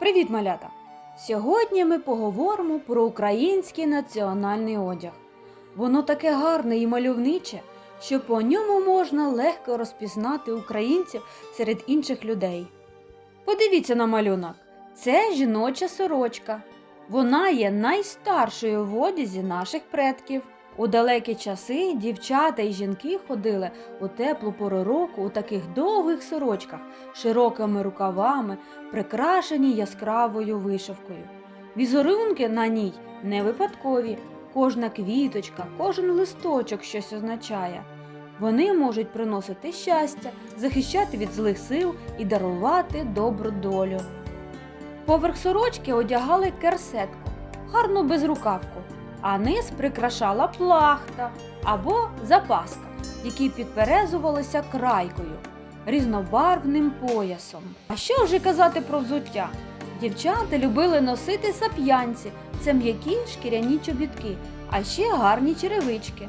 Привіт, малята! Сьогодні ми поговоримо про український національний одяг. Воно таке гарне і мальовниче, що по ньому можна легко розпізнати українців серед інших людей. Подивіться на малюнок. Це жіноча сорочка. Вона є найстаршою в одязі наших предків. У далекі часи дівчата і жінки ходили у теплу пору року у таких довгих сорочках, широкими рукавами, прикрашені яскравою вишивкою. Візерунки на ній не випадкові. Кожна квіточка, кожен листочок щось означає. Вони можуть приносити щастя, захищати від злих сил і дарувати добру долю. Поверх сорочки одягали керсетку, гарну безрукавку, а низ прикрашала плахта або запаска, які підперезувалися крайкою, різнобарвним поясом. А що вже казати про взуття? Дівчата любили носити сап'янці, це м'які шкіряні чобітки, а ще гарні черевички.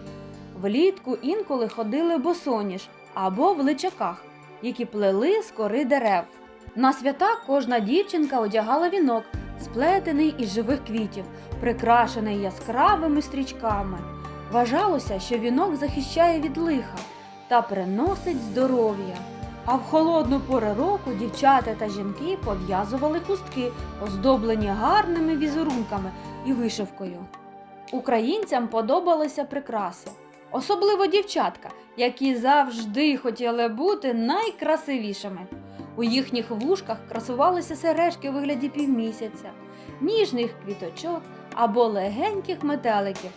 Влітку інколи ходили босоніж або в личаках, які плели з кори дерев. На свята кожна дівчинка одягала вінок, сплетений із живих квітів, прикрашений яскравими стрічками. Вважалося, що вінок захищає від лиха та приносить здоров'я. А в холодну пору року дівчата та жінки пов'язували хустки, оздоблені гарними візерунками і вишивкою. Українцям подобалися прикраси, особливо дівчатка, які завжди хотіли бути найкрасивішими. У їхніх вушках красувалися сережки у вигляді півмісяця, ніжних квіточок або легеньких метеликів,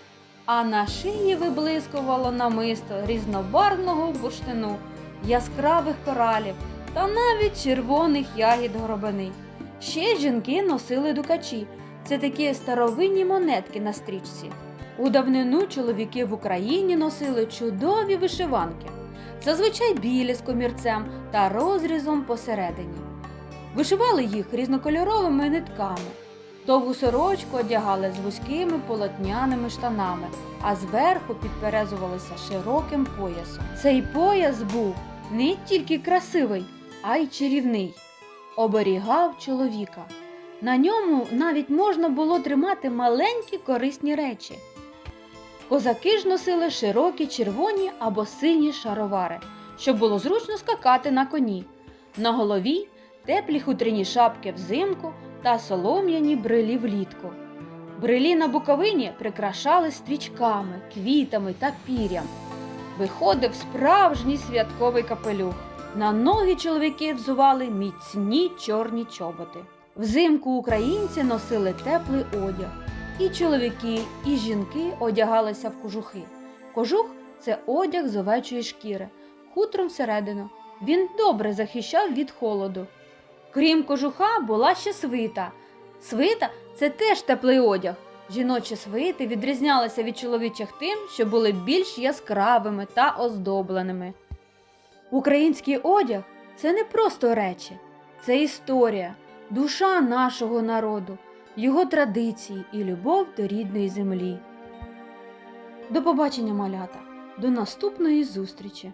а на шиї виблискувало намисто різнобарвного бурштину, яскравих коралів та навіть червоних ягід горобини. Ще жінки носили дукачі. Це такі старовинні монетки на стрічці. У давнину чоловіки в Україні носили чудові вишиванки, зазвичай білі з комірцем та розрізом посередині. Вишивали їх різнокольоровими нитками. Довгу сорочку одягали з вузькими полотняними штанами, а зверху підперезувалися широким поясом. Цей пояс був не тільки красивий, а й чарівний, оберігав чоловіка. На ньому навіть можна було тримати маленькі корисні речі. Козаки ж носили широкі червоні або сині шаровари, щоб було зручно скакати на коні. На голові теплі хутряні шапки взимку та солом'яні брилі влітку. Брилі на Буковині прикрашали стрічками, квітами та пір'ям. Виходив справжній святковий капелюх. На ноги чоловіки взували міцні чорні чоботи. Взимку українці носили теплий одяг. І чоловіки, і жінки одягалися в кожухи. Кожух це одяг з овечої шкіри, хутром всередину. Він добре захищав від холоду. Крім кожуха, була ще свита. Свита це теж теплий одяг. Жіночі свити відрізнялися від чоловічих тим, що були більш яскравими та оздобленими. Український одяг це не просто речі, це історія, душа нашого народу, його традиції і любов до рідної землі. До побачення, малята, до наступної зустрічі!